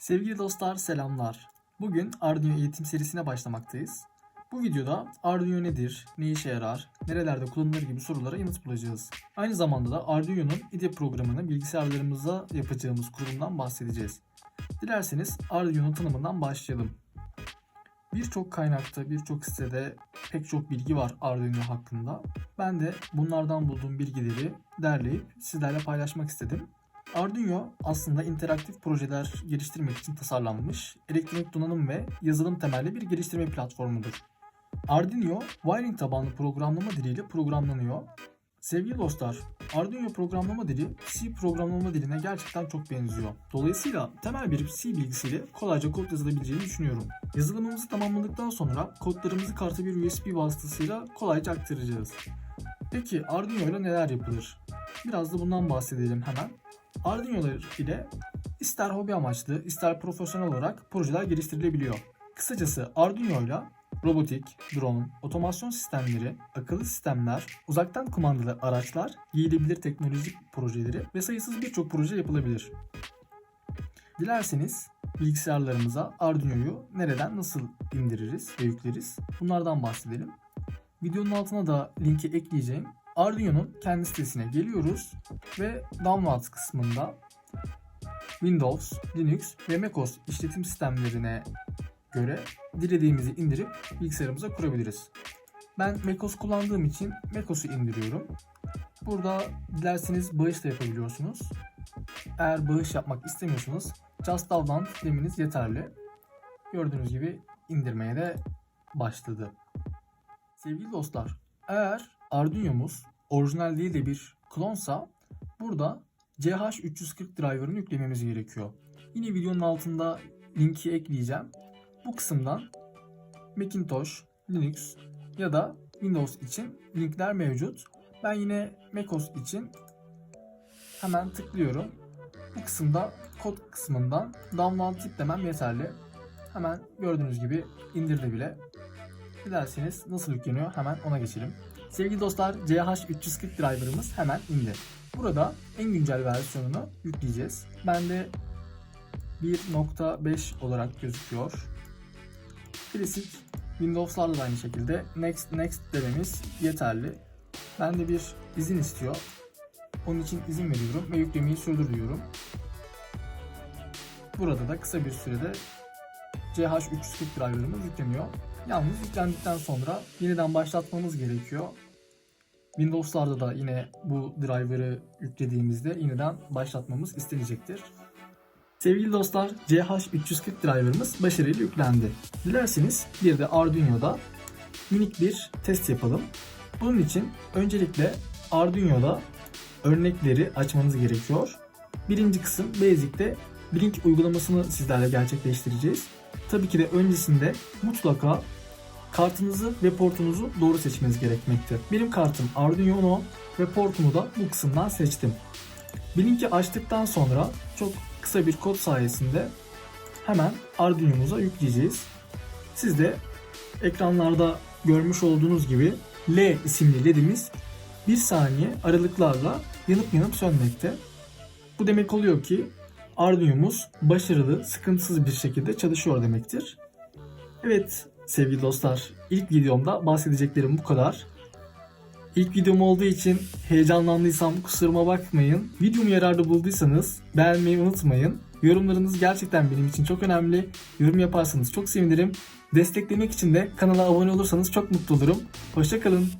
Sevgili dostlar selamlar. Bugün Arduino eğitim serisine başlamaktayız. Bu videoda Arduino nedir, ne işe yarar, nerelerde kullanılır gibi sorulara yanıt bulacağız. Aynı zamanda da Arduino'nun IDE programını bilgisayarlarımıza yapacağımız kurulumdan bahsedeceğiz. Dilerseniz Arduino tanımından başlayalım. Birçok kaynakta, birçok sitede pek çok bilgi var Arduino hakkında. Ben de bunlardan bulduğum bilgileri derleyip sizlerle paylaşmak istedim. Arduino aslında interaktif projeler geliştirmek için tasarlanmış elektronik donanım ve yazılım temelli bir geliştirme platformudur. Arduino, wiring tabanlı programlama diliyle programlanıyor. Sevgili dostlar, Arduino programlama dili C programlama diline gerçekten çok benziyor. Dolayısıyla temel bir C bilgisiyle kolayca kod yazılabileceğini düşünüyorum. Yazılımımızı tamamladıktan sonra kodlarımızı karta bir USB vasıtasıyla kolayca aktaracağız. Peki Arduino ile neler yapılır? Biraz da bundan bahsedelim hemen. Arduino'lar ile ister hobi amaçlı ister profesyonel olarak projeler geliştirilebiliyor. Kısacası Arduino ile robotik, drone, otomasyon sistemleri, akıllı sistemler, uzaktan kumandalı araçlar, giyilebilir teknolojik projeleri ve sayısız birçok proje yapılabilir. Dilerseniz bilgisayarlarımıza Arduino'yu nereden nasıl indiririz ve yükleriz bunlardan bahsedelim. Videonun altına da linki ekleyeceğim. Arduino'nun kendi sitesine geliyoruz ve download kısmında Windows, Linux ve macOS işletim sistemlerine göre dilediğimizi indirip bilgisayarımıza kurabiliriz. Ben macOS kullandığım için macOS'u indiriyorum. Burada dilerseniz bağış da yapabiliyorsunuz. Eğer bağış yapmak istemiyorsanız Just Download demeniz yeterli. Gördüğünüz gibi indirmeye de başladı. Sevgili dostlar, eğer Arduino'muz orijinal değil de bir klonsa burada CH340 driver'ını yüklememiz gerekiyor. Yine videonun altında linki ekleyeceğim. Bu kısımdan Macintosh, Linux ya da Windows için linkler mevcut. Ben yine macOS için hemen tıklıyorum. Bu kısımda kod kısmından download demem yeterli. Hemen gördüğünüz gibi indirdi bile. Dilerseniz nasıl yükleniyor hemen ona geçelim. Sevgili dostlar CH340 driver'ımız hemen indi. Burada en güncel versiyonunu yükleyeceğiz. Bende 1.5 olarak gözüküyor. Klasik Windows'larla da aynı şekilde next next dememiz yeterli. Bende bir izin istiyor. Onun için izin veriyorum ve yüklemeyi sürdürüyorum. Burada da kısa bir sürede CH340 driver'ımız yükleniyor. Yalnız yüklendikten sonra yeniden başlatmamız gerekiyor. Windows'larda da yine bu driver'ı yüklediğimizde yeniden başlatmamız istenecektir. Sevgili dostlar CH340 driver'ımız başarıyla yüklendi. Dilerseniz bir de Arduino'da minik bir test yapalım. Bunun için öncelikle Arduino'da örnekleri açmanız gerekiyor. Birinci kısım Basic'te Blink uygulamasını sizlerle gerçekleştireceğiz. Tabii ki de öncesinde mutlaka kartınızı ve portunuzu doğru seçmeniz gerekmekte. Benim kartım Arduino Uno ve portumu da bu kısımdan seçtim. Blink'i açtıktan sonra çok kısa bir kod sayesinde hemen Arduino'muza yükleyeceğiz. Siz de ekranlarda görmüş olduğunuz gibi L isimli ledimiz 1 saniye aralıklarla yanıp yanıp sönmekte. Bu demek oluyor ki Arduino'muz başarılı, sıkıntısız bir şekilde çalışıyor demektir. Evet sevgili dostlar, ilk videomda bahsedeceklerim bu kadar. İlk videom olduğu için heyecanlandıysam kusuruma bakmayın. Videomu yararlı bulduysanız beğenmeyi unutmayın. Yorumlarınız gerçekten benim için çok önemli. Yorum yaparsanız çok sevinirim. Desteklemek için de kanala abone olursanız çok mutlu olurum. Hoşçakalın.